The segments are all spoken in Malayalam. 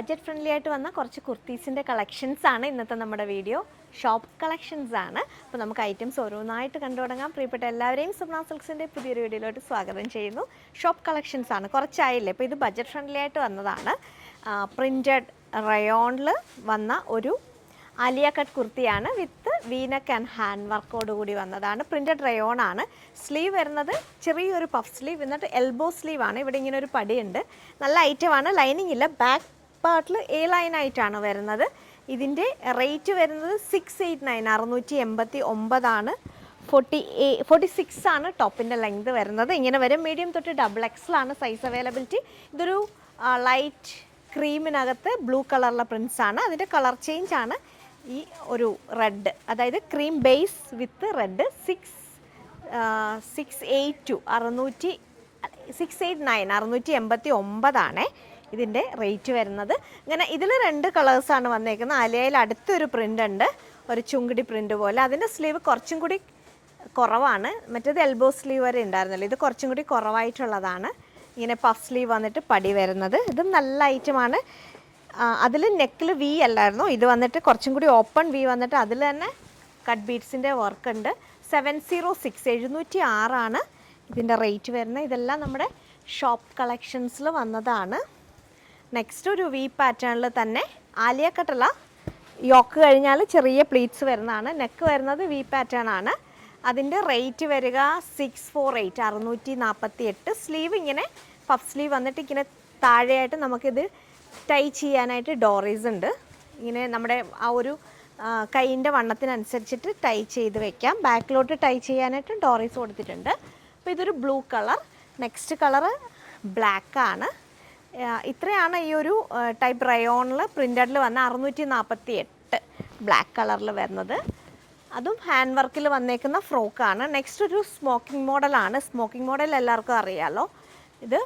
ബഡ്ജറ്റ് ഫ്രണ്ട്ലി ആയിട്ട് വന്ന കുറച്ച് കുർത്തീസിന്റെ കളക്ഷൻസ് ആണ് ഇന്നത്തെ നമ്മുടെ വീഡിയോ. ഷോപ്പ് കളക്ഷൻസ് ആണ്. അപ്പോൾ നമുക്ക് ഐറ്റംസ് ഓരോന്നായിട്ട് കണ്ടു തുടങ്ങാം പ്രിയപ്പെട്ട എല്ലാവരെയും സുപ്ന സിൽക്സിന്റെ പുതിയൊരു വീഡിയോയിലോട്ട് സ്വാഗതം ചെയ്യുന്നു. ഷോപ്പ് കളക്ഷൻസ് ആണ്. കുറച്ചായില്ലേ? ഇപ്പോൾ ഇത് ബഡ്ജറ്റ് ഫ്രണ്ട്ലി ആയിട്ട് വന്നതാണ്. പ്രിന്റഡ് റയോണിൽ വന്ന ഒരു ആലിയ കട്ട് കുർത്തിയാണ് വിത്ത് വീനക്ക് ആൻഡ് ഹാൻഡ് വർക്കോട് കൂടി വന്നതാണ്. പ്രിന്റഡ് റയോൺ ആണ്. സ്ലീവ് വരുന്നത് ചെറിയൊരു പഫ് സ്ലീവ് എന്നിട്ട് എൽബോ സ്ലീവാണ് ഇവിടെ ഇങ്ങനെ ഒരു പടിയുണ്ട്. നല്ല ഐറ്റമാണ് ലൈനിങ് ഇല്ല. ബാക്ക് പാർട്ടിൽ എ ലൈൻ ആയിട്ടാണ് വരുന്നത്. ഇതിന്റെ റേറ്റ് വരുന്നത് സിക്സ് എയ്റ്റ് നയൻ അറുന്നൂറ്റി എൺപത്തി ഒമ്പതാണ് ഫോർട്ടി എ ഫോർട്ടി സിക്സ് ആണ് ടോപ്പിന്റെ ലെങ്ത് വരുന്നത്. ഇങ്ങനെ വരും. മീഡിയം തൊട്ട് ഡബിൾ എക്സലാണ് സൈസ് അവൈലബിലിറ്റി ഇതൊരു ലൈറ്റ് ക്രീമിനകത്ത് ബ്ലൂ കളറിലെ പ്രിൻസ് ആണ്. അതിന്റെ കളർ ചേഞ്ച് ആണ് ഈ ഒരു റെഡ് അതായത് cream base with red six six eight two അറുന്നൂറ്റി സിക്സ് എയ്റ്റ് നയൻ അറുന്നൂറ്റി എൺപത്തി ഒമ്പതാണേ ഇതിന്റെ റേറ്റ് വരുന്നത്. ഇങ്ങനെ ഇതിൽ രണ്ട് കളേഴ്സാണ് വന്നേക്കുന്നത്. ആലിയയിൽ അടുത്തൊരു പ്രിന്റ് ഉണ്ട്. ഒരു ചുങ്കിടി പ്രിന്റ് പോലെ. അതിന്റെ സ്ലീവ് കുറച്ചും കൂടി കുറവാണ്. മറ്റേത് എൽബോ സ്ലീവ് വരെ ഉണ്ടായിരുന്നല്ലോ. ഇത് കുറച്ചും കൂടി കുറവായിട്ടുള്ളതാണ്. ഇങ്ങനെ പഫ് സ്ലീവ് വന്നിട്ട് പടി വരുന്നത്. ഇതും നല്ല ഐറ്റമാണ് അതിൽ നെക്കിൽ വി അല്ലായിരുന്നു. ഇത് വന്നിട്ട് കുറച്ചും കൂടി ഓപ്പൺ വി വന്നിട്ട് അതിൽ തന്നെ കട്ട് ബീഡ്സിന്റെ വർക്ക് ഉണ്ട്. സെവൻ സീറോ സിക്സ് എഴുന്നൂറ്റി ആറാണ് ഇതിന്റെ റേറ്റ് വരുന്നത്. ഇതെല്ലാം നമ്മുടെ ഷോപ്പ് കളക്ഷൻസിൽ വന്നതാണ്. നെക്സ്റ്റ് ഒരു വി പാറ്റേണിൽ തന്നെ ആലിയ കട്ടല യോക്ക് കഴിഞ്ഞാൽ ചെറിയ പ്ലീറ്റ്സ് വരുന്നതാണ്. നെക്ക് വരുന്നത് വി പാറ്റേൺ ആണ്. അതിന്റെ റേറ്റ് വരിക സിക്സ് ഫോർ എയ്റ്റ് അറുന്നൂറ്റി നാൽപ്പത്തി എട്ട് സ്ലീവ് ഇങ്ങനെ പഫ് സ്ലീവ് വന്നിട്ട് ഇങ്ങനെ താഴെയായിട്ട് നമുക്കിത് ടൈ ചെയ്യാനായിട്ട് ഡോറീസ് ഉണ്ട്. ഇങ്ങനെ നമ്മുടെ ആ ഒരു കൈയിന്റെ വണ്ണത്തിനനുസരിച്ചിട്ട് ടൈ ചെയ്ത് വെക്കാം. ബാക്കിലോട്ട് ടൈ ചെയ്യാനായിട്ട് ഡോറീസ് കൊടുത്തിട്ടുണ്ട്. അപ്പോൾ ഇതൊരു blue colour next colour black ആണ്. ഇത്രയാണ് ഈ ഒരു ടൈപ്പ് റയോണിൽ പ്രിന്റഡിൽ വന്ന അറുന്നൂറ്റി നാൽപ്പത്തി എട്ട് ബ്ലാക്ക് കളറിൽ വരുന്നത്. അതും ഹാൻഡ് വർക്കിൽ വന്നേക്കുന്ന ഫ്രോക്കാണ്. നെക്സ്റ്റ് ഒരു സ്മോക്കിംഗ് മോഡലാണ് സ്മോക്കിംഗ് മോഡൽ എല്ലാവർക്കും അറിയാമല്ലോ ഇത്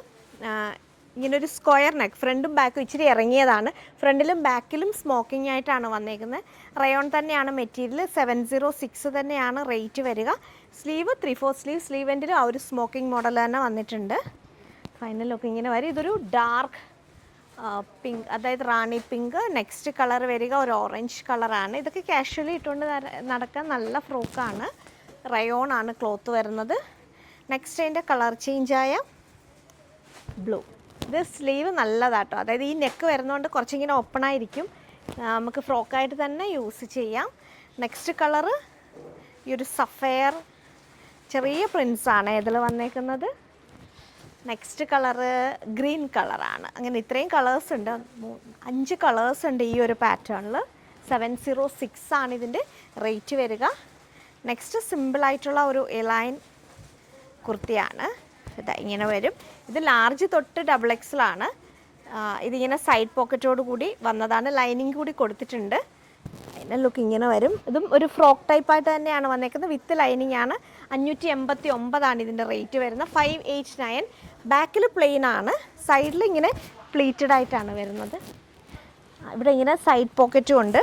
ഇങ്ങനൊരു സ്ക്വയർ നെക്ക് ഫ്രണ്ടും ബാക്കും ഇച്ചിരി ഇറങ്ങിയതാണ്. ഫ്രണ്ടിലും ബാക്കിലും സ്മോക്കിംഗ് ആയിട്ടാണ് വന്നേക്കുന്നത് റയോൺ തന്നെയാണ് മെറ്റീരിയൽ സെവൻ സീറോ സിക്സ് തന്നെയാണ് റേറ്റ് വരിക. Sleeve three four sleeve sleeve ആ ഒരു സ്മോക്കിംഗ് മോഡൽ തന്നെ വന്നിട്ടുണ്ട്. ഫൈനൽ ലുക്ക് ഇങ്ങനെ വരും. ഇതൊരു ഡാർക്ക് പിങ്ക് അതായത് റാണി പിങ്ക് നെക്സ്റ്റ് കളർ വരിക ഒരു ഓറഞ്ച് കളറാണ് ഇതൊക്കെ കാഷ്വലി ഇട്ടുകൊണ്ട് നടക്കാൻ നല്ല ഫ്രോക്കാണ് റയോൺ ആണ് ക്ലോത്ത് വരുന്നത്. നെക്സ്റ്റ് അതിന്റെ കളർ ചേഞ്ചായ ബ്ലൂ ഇത് സ്ലീവ് നല്ലതാട്ടോ. അതായത് ഈ നെക്ക് വരുന്നതുകൊണ്ട് കുറച്ചിങ്ങനെ ഓപ്പൺ ആയിരിക്കും. നമുക്ക് ഫ്രോക്കായിട്ട് തന്നെ യൂസ് ചെയ്യാം. നെക്സ്റ്റ് കളറ് ഈ ഒരു സഫയർ ചെറിയ പ്രിൻസാണ് ഇതിൽ വന്നേക്കുന്നത്. നെക്സ്റ്റ് കളറ് ഗ്രീൻ കളറാണ് അങ്ങനെ ഇത്രയും കളേഴ്സ് ഉണ്ട്. അഞ്ച് കളേഴ്സ് ഉണ്ട് ഈ ഒരു പാറ്റേണിൽ സെവൻ സീറോ സിക്സ് ആണ് ഇതിന്റെ റേറ്റ് വരിക. നെക്സ്റ്റ് സിമ്പിളായിട്ടുള്ള ഒരു എലൈൻ കുർത്തിയാണ്. ഇതാ ഇങ്ങനെ വരും. ഇത് ലാർജ് തൊട്ട് ഡബിൾ എക്സലാണ് ഇതിങ്ങനെ സൈഡ് പോക്കറ്റോട് കൂടി വന്നതാണ്. ലൈനിങ് കൂടി കൊടുത്തിട്ടുണ്ട്. അതിന്റെ ലുക്ക് ഇങ്ങനെ വരും. ഇതും ഒരു ഫ്രോക്ക് ടൈപ്പായിട്ട് തന്നെയാണ് വന്നേക്കുന്നത്. വിത്ത് ലൈനിങ് ആണ്. അഞ്ഞൂറ്റി എൺപത്തി ഒമ്പതാണ് ഇതിന്റെ റേറ്റ് വരുന്നത്. Five eight nine. ബാക്കിൽ പ്ലെയിൻ ആണ്. സൈഡിൽ ഇങ്ങനെ പ്ലീറ്റഡ് ആയിട്ടാണ് വരുന്നത്. ഇവിടെ ഇങ്ങനെ സൈഡ് പോക്കറ്റും ഉണ്ട്.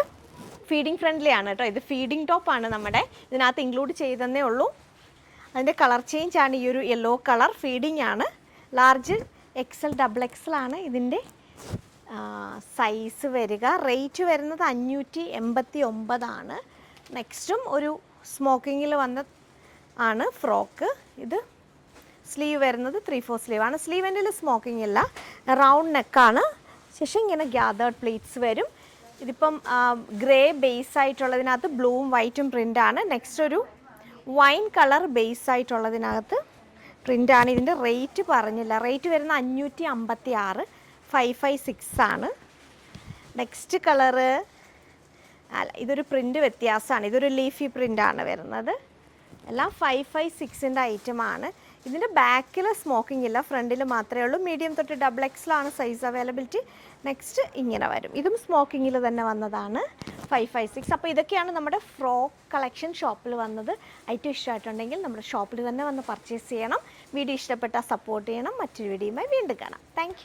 ഫീഡിങ് ഫ്രണ്ട്ലി ആണ് കേട്ടോ. ഇത് ഫീഡിങ് ടോപ്പാണ് നമ്മുടെ. ഇതിനകത്ത് ഇൻക്ലൂഡ് ചെയ്തതന്നേ ഉള്ളൂ. അതിന്റെ കളർ ചേഞ്ച് ആണ്. ഈ ഒരു യെല്ലോ കളർ ഫീഡിങ് ആണ്. ലാർജ് എക്സൽ ഡബിൾ എക്സൽ ആണ് ഇതിന്റെ സൈസ് വരിക. റേറ്റ് വരുന്നത് അഞ്ഞൂറ്റി എൺപത്തി ഒമ്പതാണ് നെക്സ്റ്റും ഒരു സ്മോക്കിങ്ങിൽ വന്ന ആണ് ഫ്രോക്ക് ഇത് സ്ലീവ് വരുന്നത് ത്രീ ഫോർ സ്ലീവ് ആണ് സ്ലീവിന്റെ സ്മോക്കിംഗ് ഇല്ല. റൗണ്ട് നെക്കാണ് ശേഷം ഇങ്ങനെ ഗ്യാതേർഡ് പ്ലേറ്റ്സ് വരും. ഇതിപ്പം ഗ്രേ ബേസ് ആയിട്ടുള്ളതിനകത്ത് ബ്ലൂവും വൈറ്റും പ്രിന്റാണ് നെക്സ്റ്റ് ഒരു വൈൻ കളർ ബേസ് ആയിട്ടുള്ളതിനകത്ത് പ്രിന്റാണ് ഇതിന്റെ റേറ്റ് പറഞ്ഞില്ല. റേറ്റ് വരുന്ന അഞ്ഞൂറ്റി അമ്പത്തി ആറ് ഫൈവ് ഫൈവ് സിക്സ് ആണ്. നെക്സ്റ്റ് കളറ് അല്ല ഇതൊരു പ്രിന്റ് വ്യത്യാസമാണ്. ഇതൊരു ലീഫി പ്രിന്റാണ് വരുന്നത്. എല്ലാം ഫൈവ് ഫൈവ് സിക്സിന്റെ ഐറ്റമാണ് ഇതിന്റെ ബാക്കിൽ സ്മോക്കിംഗ് ഇല്ല ഫ്രണ്ടിൽ മാത്രമേ ഉള്ളൂ. മീഡിയം തൊട്ട് ഡബിൾ എക്സിലാണ് സൈസ് അവൈലബിലിറ്റി നെക്സ്റ്റ് ഇങ്ങനെ വരും. ഇതും സ്മോക്കിങ്ങിൽ തന്നെ വന്നതാണ്. Five five six. അപ്പോൾ ഇതൊക്കെയാണ് നമ്മുടെ ഫ്രോക്ക് കളക്ഷൻ ഷോപ്പിൽ വന്നത്. ഐറ്റം ഇഷ്ടമായിട്ടുണ്ടെങ്കിൽ നമ്മുടെ ഷോപ്പിൽ തന്നെ വന്ന് പർച്ചേസ് ചെയ്യണം. വീഡിയോ ഇഷ്ടപ്പെട്ടാൽ സപ്പോർട്ട് ചെയ്യണം. മറ്റൊരു വീഡിയോയുമായി വീണ്ടും കാണാം. താങ്ക്